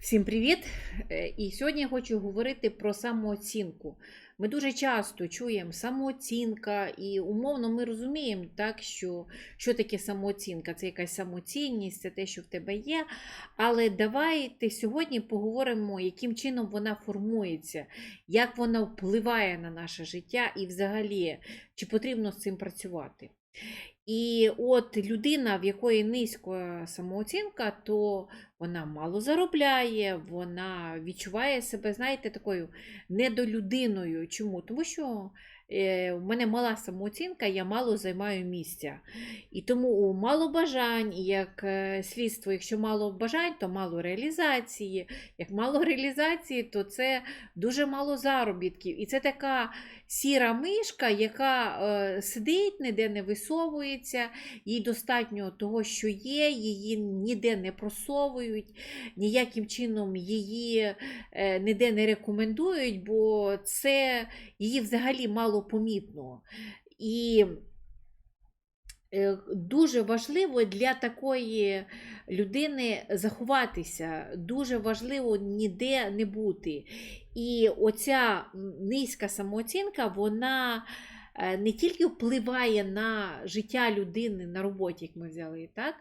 Всім привіт! Е, І сьогодні я хочу говорити про самооцінку. Ми дуже часто чуємо самооцінка, і умовно ми розуміємо, так, що, що таке самооцінка. Це якась самоцінність, це те, що в тебе є. Але давайте сьогодні поговоримо, яким чином вона формується, як вона впливає на наше життя і взагалі, чи потрібно з цим працювати. І от людина, в якої низька самооцінка, то вона мало заробляє, вона відчуває себе, знаєте, такою недолюдиною. Чому? Тому що в мене мала самооцінка, я мало займаю місця. І тому мало бажань, як е, слідство, якщо мало бажань, то мало реалізації. Як мало реалізації, то це дуже мало заробітків. І це така сіра мишка, яка е, сидить, ніде не висовується, їй достатньо того, що є, її ніде не просовують, ніяким чином її е, ніде не рекомендують, бо це її взагалі мало помітно. І е, дуже важливо для такої людини заховатися, дуже важливо ніде не бути. І оця низька самооцінка, вона не тільки впливає на життя людини на роботі, як ми взяли, так?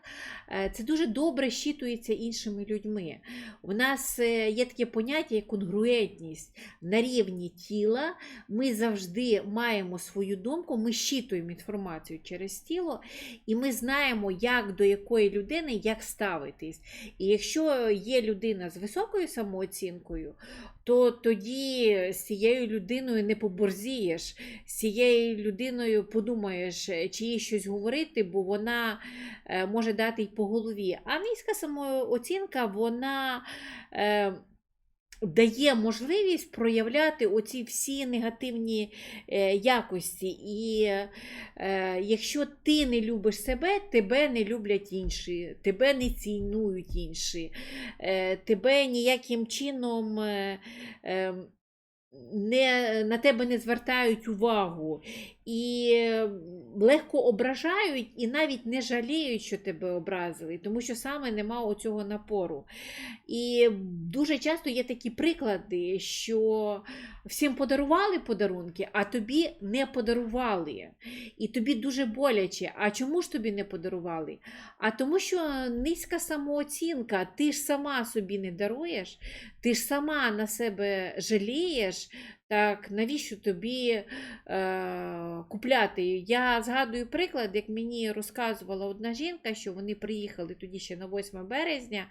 Е, це дуже добре щитується іншими людьми. У нас е, є таке поняття, як конгруентність на рівні тіла. Ми завжди маємо свою думку, ми щитуємо інформацію через тіло, і ми знаємо, як до якої людини як ставитись. І якщо є людина з високою самооцінкою, то тоді з цією людиною не поборзієш, з цією людиною подумаєш, е, чи їй щось говорити, бо вона е, може дати й по голові. А низька самооцінка, вона. Дає можливість проявляти оці всі негативні е, якості. І е, якщо ти не любиш себе, тебе не люблять інші, тебе не цінують інші, е, тебе ніяким чином е, е, не, на тебе не звертають увагу. І легко ображають і навіть не жаліють, що тебе образили, тому що саме нема оцього напору. І дуже часто є такі приклади, що всім подарували подарунки, а тобі не подарували. І тобі дуже боляче. А чому ж тобі не подарували? А тому, що низька самооцінка, ти ж сама собі не даруєш, ти ж сама на себе жалієш. Так, навіщо тобі е, купляти? Я згадую приклад, як мені розказувала одна жінка, що вони приїхали тоді ще на 8 березня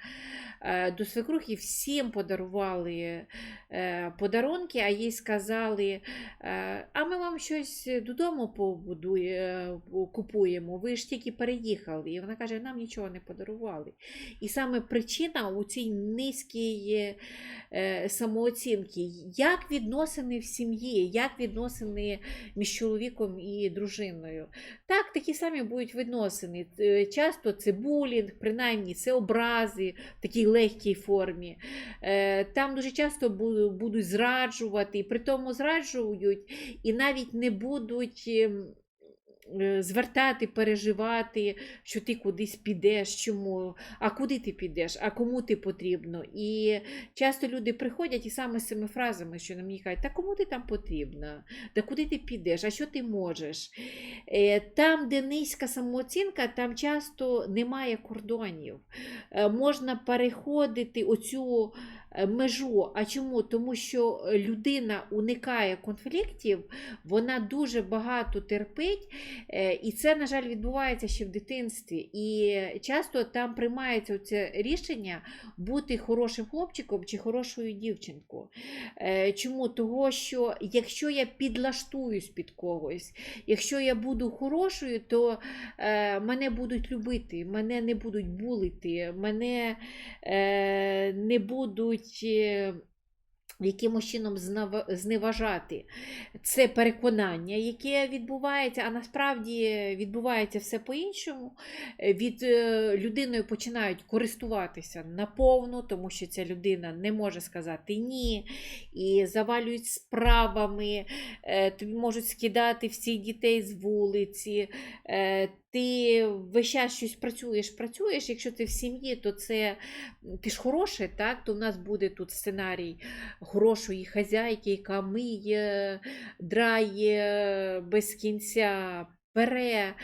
е, до свекрухи, всім подарували е, подарунки, а їй сказали, е, а ми вам щось додому побудує, е, купуємо, ви ж тільки переїхали. І вона каже, нам нічого не подарували. І саме причина у цій низькій е, самооцінки, як відносини в сім'ї, як відносини між чоловіком і дружиною. Так, такі самі будуть відносини. Е, Часто це булінг, принаймні це образи в такій легкій формі. Е, Там дуже часто будуть зраджувати, при тому зраджують, і навіть не будуть. Е, Звертати, переживати, що ти кудись підеш, чому, а куди ти підеш, а кому ти потрібно. І часто люди приходять і саме з цими фразами, що на мені кажуть, та кому ти там потрібна, та куди ти підеш, а що ти можеш. Е, Там, де низька самооцінка, там часто немає кордонів. Е, Можна переходити оцю межу. А чому? Тому що людина уникає конфліктів, вона дуже багато терпить, е, і це, на жаль, відбувається ще в дитинстві. І часто там приймається це рішення бути хорошим хлопчиком чи хорошою дівчинкою. Е, Чому? Того, що якщо я підлаштуюсь під когось, якщо я буду хорошою, то е, мене будуть любити, мене не будуть булити, мене е, не будуть. Е, Якимось чином зневажати це переконання, яке відбувається, а насправді відбувається все по-іншому. Від е, людиною починають користуватися наповну, тому що ця людина не може сказати ні, і завалюють справами, е, тобі можуть скидати всіх дітей з вулиці. Ти весь час щось працюєш, працюєш. Якщо ти в сім'ї, то це ти ж хороший, так? То в нас буде тут сценарій хорошої хазяйки, яка миє, драє без кінця, пере.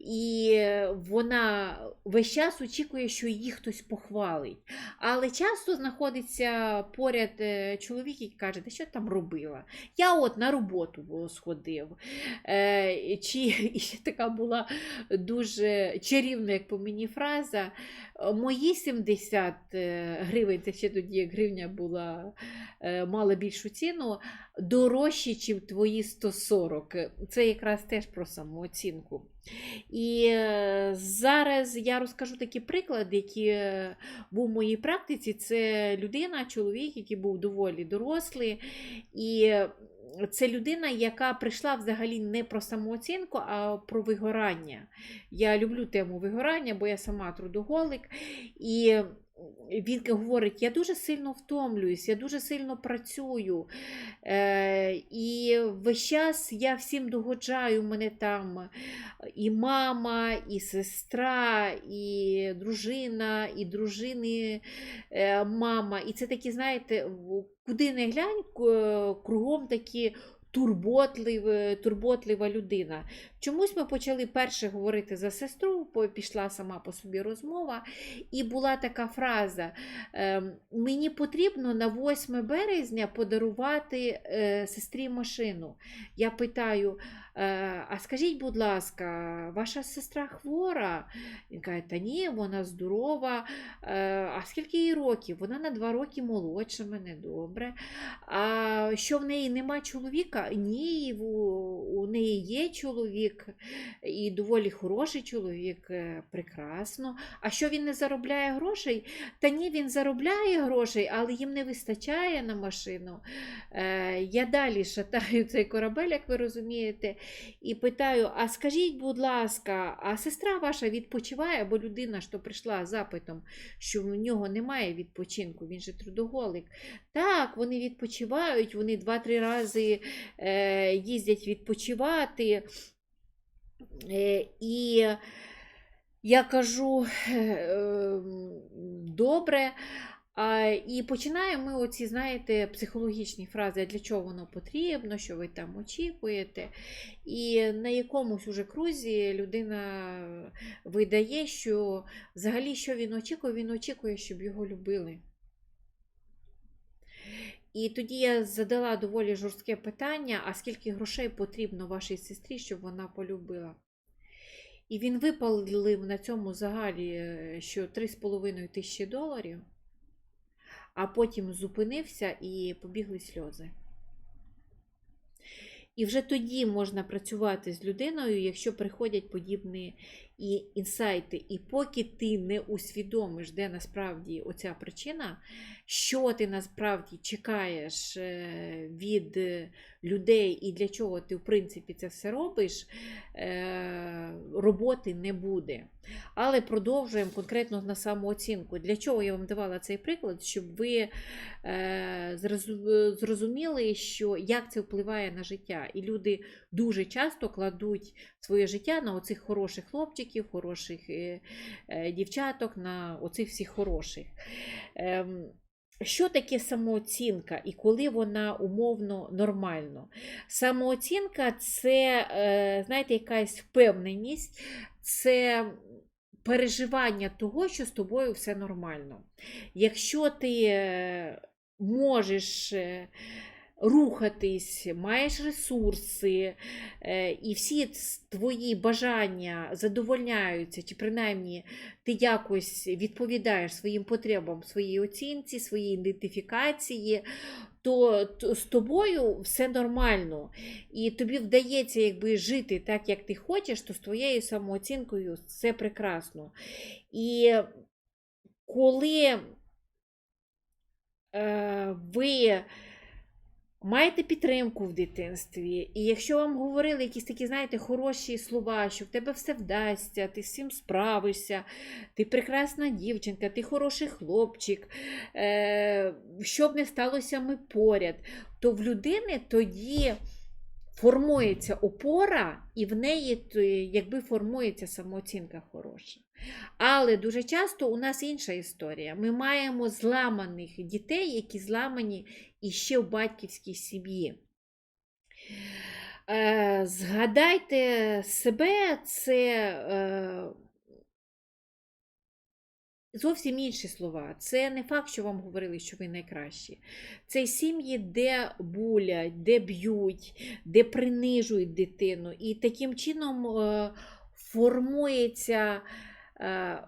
І вона весь час очікує, що її хтось похвалить. Але часто знаходиться поряд е, чоловік, який каже, що там робила? Я от на роботу сходив. Е, Чи і ще така була дуже чарівна, як по мені фраза. «Е, Мої 70 е, гривень, це ще тоді гривня була, мала більшу ціну, дорожчі, ніж твої 140. Це якраз теж про самооцінку. І е, зараз я розкажу такі приклади, які е, був в моїй практиці. Це людина, чоловік, який був доволі дорослий. І це людина, яка прийшла взагалі не про самооцінку, а про вигорання. Я люблю тему вигорання, бо я сама трудоголик. І він говорить: я дуже сильно втомлююсь, я дуже сильно працюю. Е, і весь час я всім догоджаю, мене там і мама, і сестра, і дружина, і дружини е, мама. І це такі, знаєте, куди не глянь, кругом такі. Турботлива, турботлива людина. Чомусь ми почали перше говорити за сестру, пішла сама по собі розмова, і була така фраза: ем, Мені потрібно на 8 березня подарувати е, сестрі машину. Я питаю, «Е, а скажіть, будь ласка, ваша сестра хвора? Він каже, та ні, вона здорова. «Е, А скільки їй років? Вона на 2 роки молодша мене, добре. А що в неї нема чоловіка? Ні, у неї є чоловік, і доволі хороший чоловік, е, прекрасно. А що він не заробляє грошей? Та ні, він заробляє грошей, але їм не вистачає на машину. Я далі шатаю цей корабель, як ви розумієте, і питаю: а скажіть, будь ласка, а сестра ваша відпочиває, бо людина, що прийшла з запитом, що в нього немає відпочинку, він же трудоголик. Так, вони відпочивають, вони два-три рази е, їздять відпочивати. Е, і я кажу, е, добре. І починаємо ми оці, знаєте, психологічні фрази, для чого воно потрібно, що ви там очікуєте. І на якомусь уже крузі людина видає, що взагалі, що він очікує, він очікує, щоб його любили. І тоді я задала доволі жорстке питання: а скільки грошей потрібно вашій сестрі, щоб вона полюбила? І він випалив на цьому загалі, е, що 3,5 тисячі доларів, а потім зупинився і побігли сльози. І вже тоді можна працювати з людиною, якщо приходять подібні і інсайти. І поки ти не усвідомиш, де насправді оця причина, що ти насправді чекаєш е, від людей і для чого ти, в принципі, це все робиш, е, роботи не буде. Але продовжуємо конкретно на самооцінку. Для чого я вам давала цей приклад, щоб ви е, зрозуміли, що як це впливає на життя. І люди дуже часто кладуть своє життя на оцих хороших хлопчиків, хороших е, е, дівчаток, на оцих всіх хороших. Ем, що таке самооцінка і коли вона умовно нормально? Самооцінка це, знаєте, якась впевненість, це переживання того, що з тобою все нормально. Якщо ти е, можеш е, рухатись, маєш ресурси, е, і всі твої бажання задовольняються, чи принаймні ти якось відповідаєш своїм потребам, своїй оцінці, своїй ідентифікації, то, то з тобою все нормально. І тобі вдається якби жити так, як ти хочеш, то з твоєю самооцінкою все прекрасно. І коли е, ви маєте підтримку в дитинстві, і якщо вам говорили якісь такі, знаєте, хороші слова, що в тебе все вдасться, ти всім справишся, ти прекрасна дівчинка, ти хороший хлопчик, е, що б не сталося, ми поряд, то в людини тоді формується опора, і в неї якби формується самооцінка хороша. Але дуже часто у нас інша історія. Ми маємо зламаних дітей, які зламані іще в батьківській сім'ї. Е, Згадайте себе, це е, зовсім інші слова. Це не факт, що вам говорили, що ви найкращі. Це сім'ї, де булять, де б'ють, де принижують дитину. І таким чином е, формується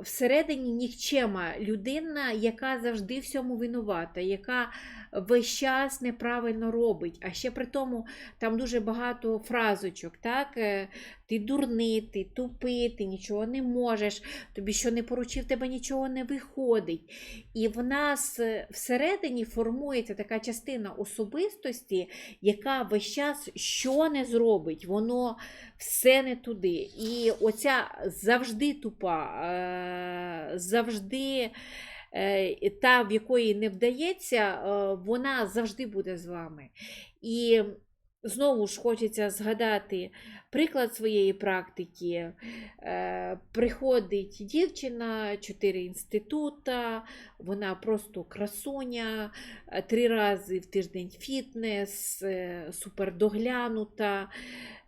всередині нікчема людина, яка завжди всьому винувата, яка весь час неправильно робить. А ще при тому там дуже багато фразочок. так? е, Ти дурний, ти тупий, ти нічого не можеш, тобі що не поручив, тебе нічого не виходить. І в нас е, всередині формується така частина особистості, яка весь час що не зробить, воно все не туди. І оця завжди тупа, е, завжди та, в якої не вдається, е, вона завжди буде з вами. І знову ж хочеться згадати приклад своєї практики. Е, Приходить дівчина, чотири інститута, вона просто красуня, е, три рази в тиждень фітнес, е, супердоглянута.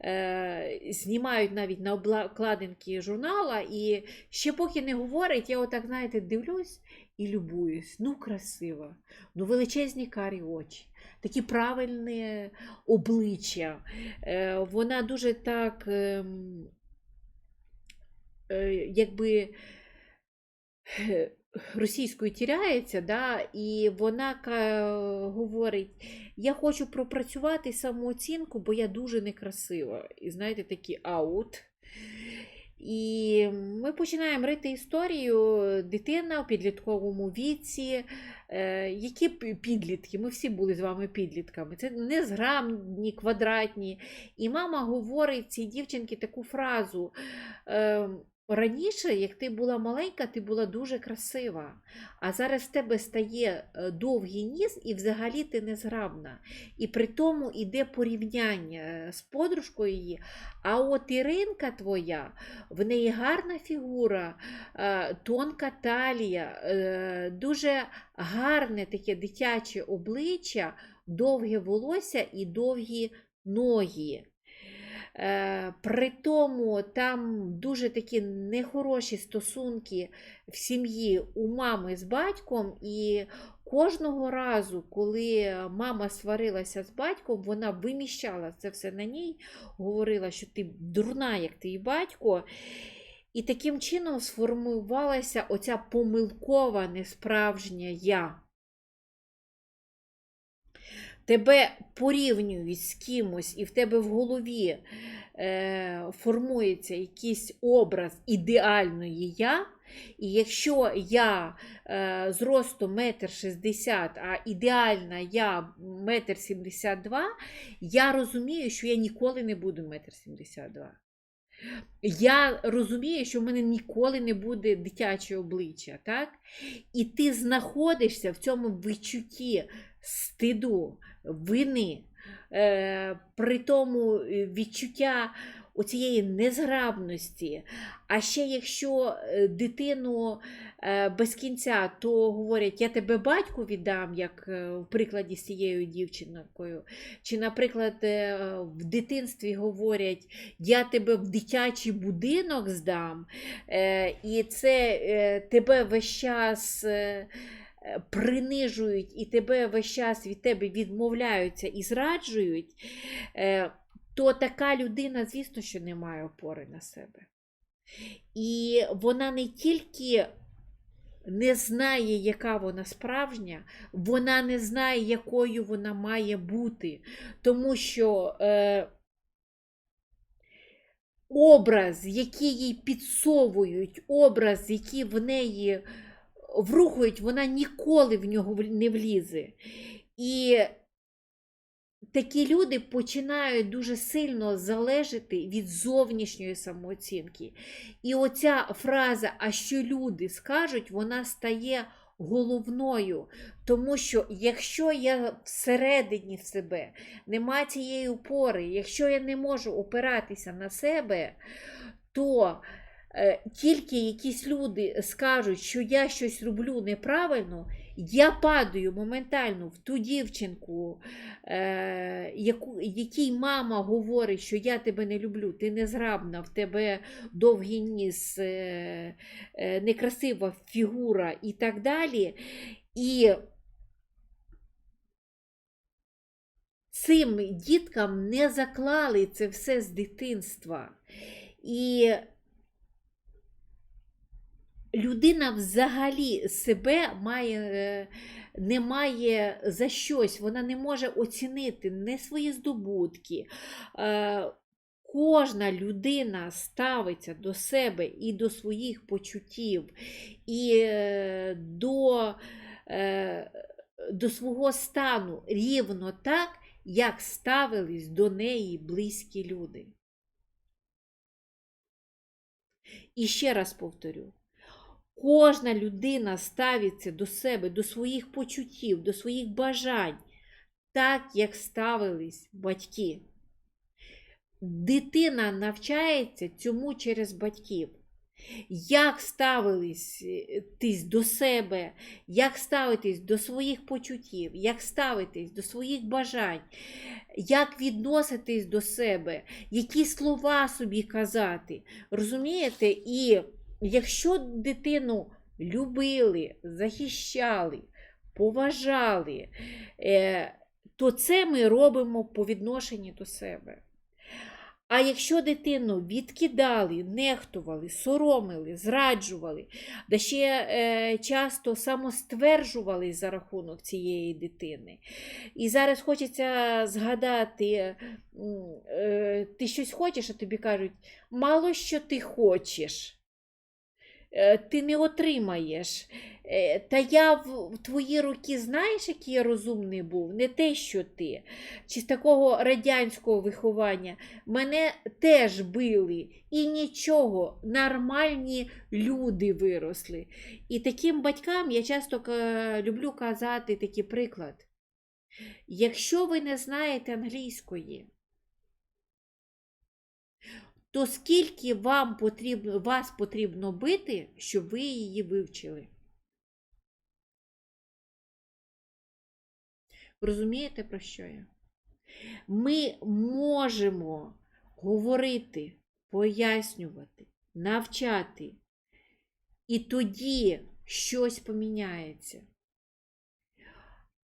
Е, Знімають навіть на обкладинки журнала, і ще поки не говорить, я отак, знаєте, дивлюсь і любуюсь. Ну, красиво, ну величезні карі очі, такі правильні обличчя. Е, Вона дуже так, ем, е, якби е, російською тіряється, да, і вона говорить: я хочу пропрацювати самооцінку, бо я дуже некрасива. І знаєте, такі аут. І ми починаємо рити історію дитина в підлітковому віці. Е, які підлітки? Ми всі були з вами підлітками. Це незграмні, квадратні. І мама говорить цій дівчинці таку фразу. Раніше, як ти була маленька, ти була дуже красива, а зараз в тебе стає е, довгий ніс і взагалі ти незграбна. І при тому йде порівняння е, з подружкою її. А от Іринка твоя, в неї гарна фігура, е, тонка талія, дуже гарне таке дитяче обличчя, довге волосся і довгі ноги. Е, При тому там дуже такі нехороші стосунки в сім'ї у мами з батьком, і кожного разу, коли мама сварилася з батьком, вона виміщала це все на ній, говорила, що ти дурна, як твій батько. І таким чином сформувалася оця помилкова несправжня я. Тебе порівнюють з кимось, і в тебе в голові е, формується якийсь образ ідеальної я. І якщо я е, зросту 1,60 м, а ідеальна я 1,72 м, я розумію, що я ніколи не буду 1,72 м. Я розумію, що в мене ніколи не буде дитяче обличчя, так? І ти знаходишся в цьому відчутті стиду, вини, е, при тому е, відчуття оцієї незграбності. А ще якщо е, дитину без кінця, то говорять, я тебе батьку віддам, як в прикладі з цією дівчинкою. Чи, наприклад, в дитинстві говорять, я тебе в дитячий будинок здам, і це тебе весь час. Е, Принижують і тебе весь час від тебе відмовляються і зраджують, е, то така людина, звісно, що не має опори на себе. І вона не тільки не знає, яка вона справжня, вона не знає, якою вона має бути. Тому що е, образ, який їй підсовують, образ, який в неї врухують, вона ніколи в нього не влізе. І такі люди починають дуже сильно залежати від зовнішньої самооцінки. І оця фраза, а що люди скажуть, вона стає головною. Тому що якщо я всередині себе нема цієї опори, якщо я не можу опиратися на себе, то тільки якісь люди скажуть, що я щось роблю неправильно, я падаю моментально в ту дівчинку, е, яку, якій мама говорить, що я тебе не люблю, ти незграбна, в тебе довгий ніс, е, е, некрасива фігура і так далі. І цим діткам не заклали це все з дитинства. І людина взагалі себе має, е, не має за щось, вона не може оцінити не свої здобутки. Е, Кожна людина ставиться до себе і до своїх почуттів, і е, до, до свого стану рівно так, як ставились до неї близькі люди. І ще раз повторю: кожна людина ставиться до себе, до своїх почуттів, до своїх бажань, так, як ставились батьки. Дитина навчається цьому через батьків. Як ставились е, до себе, як ставитись до своїх почуттів, як ставитись до своїх бажань, як відноситись до себе, які слова собі казати. Розумієте? І якщо дитину любили, захищали, поважали, е, то це ми робимо по відношенню до себе. А якщо дитину відкидали, нехтували, соромили, зраджували, да ще е, часто самостверджували за рахунок цієї дитини. І зараз хочеться згадати, е, ти щось хочеш, а тобі кажуть, мало що ти хочеш. Е, Ти не отримаєш. Е, Та я в твої роки, знаєш, який я розумний був, не те, що ти. Чи з такого радянського виховання мене теж били, і нічого, нормальні люди виросли. І таким батькам я часто люблю казати такий приклад. Якщо ви не знаєте англійської, то скільки вам потрібно, вас потрібно бити, щоб ви її вивчили? Розумієте, про що я? Ми можемо говорити, пояснювати, навчати, і тоді щось поміняється.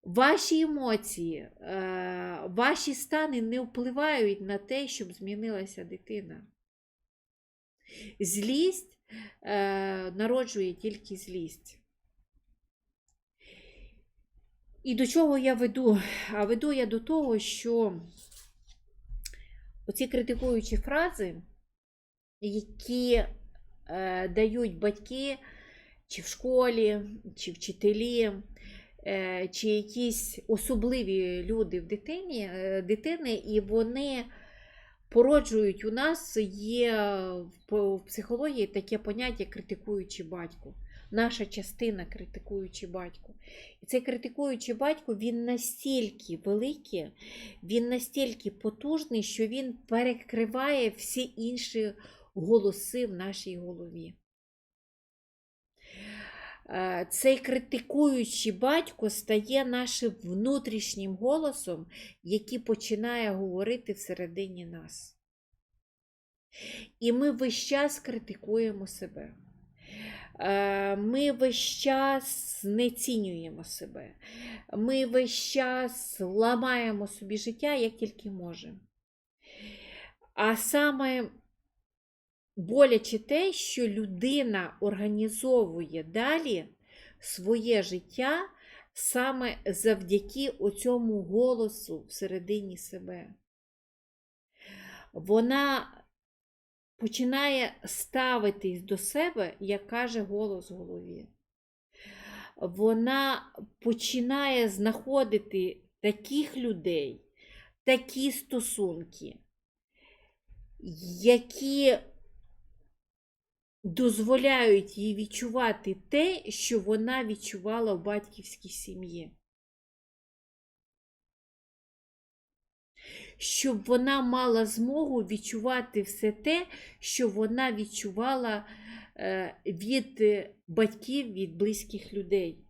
Ваші емоції, е, ваші стани не впливають на те, щоб змінилася дитина. Злість е, народжує тільки злість. І до чого я веду? А веду я до того, що оці критикуючі фрази, які е, дають батьки чи в школі, чи вчителі, е, чи якісь особливі люди в дитині, е, дитини, і вони породжують у нас є в психології таке поняття критикуючи батько. Наша частина критикуючи батько. І цей критикуючий батько він настільки великий, він настільки потужний, що він перекриває всі інші голоси в нашій голові. Е, Цей критикуючий батько стає нашим внутрішнім голосом, який починає говорити всередині нас. І ми весь час критикуємо себе. Е, Ми весь час знецінюємо себе. Ми весь час ламаємо собі життя, як тільки можемо. А саме боляче те, що людина організовує далі своє життя саме завдяки оцьому голосу всередині себе. Вона починає ставитись до себе, як каже голос в голові. Вона починає знаходити таких людей, такі стосунки, які дозволяють їй відчувати те, що вона відчувала в батьківській сім'ї. Щоб вона мала змогу відчувати все те, що вона відчувала е, від батьків, від близьких людей.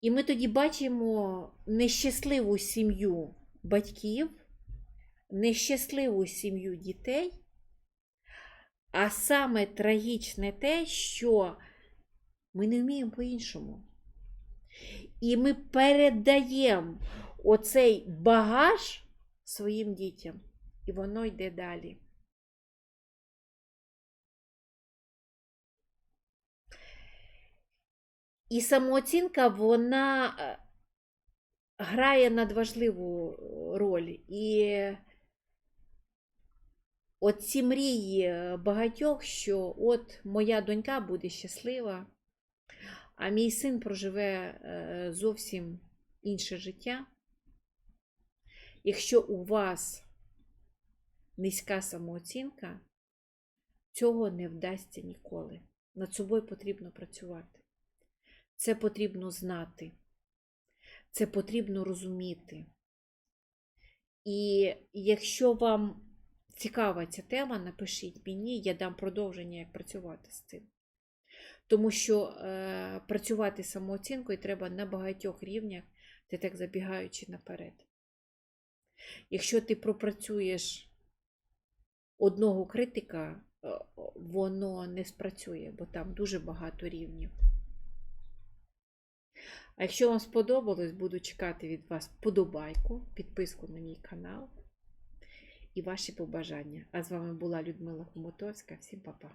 І ми тоді бачимо нещасливу сім'ю батьків, нещасливу сім'ю дітей, а саме трагічне те, що ми не вміємо по-іншому. І ми передаємо оцей багаж своїм дітям, і воно йде далі. І самооцінка, вона е, грає надважливу е, роль. І оці мрії багатьох, що от моя донька буде щаслива, а мій син проживе е, зовсім інше життя. Якщо у вас низька самооцінка, цього не вдасться ніколи. Над собою потрібно працювати. Це потрібно знати, це потрібно розуміти. І якщо вам цікава ця тема, напишіть мені, я дам продовження, як працювати з цим. Тому що е, працювати самооцінкою треба на багатьох рівнях, ти так забігаючи наперед. Якщо ти пропрацюєш одного критика, е, воно не спрацює, бо там дуже багато рівнів. А якщо вам сподобалось, буду чекати від вас подобайку, підписку на мій канал і ваші побажання. А з вами була Людмила Хомутовська. Всім па-па!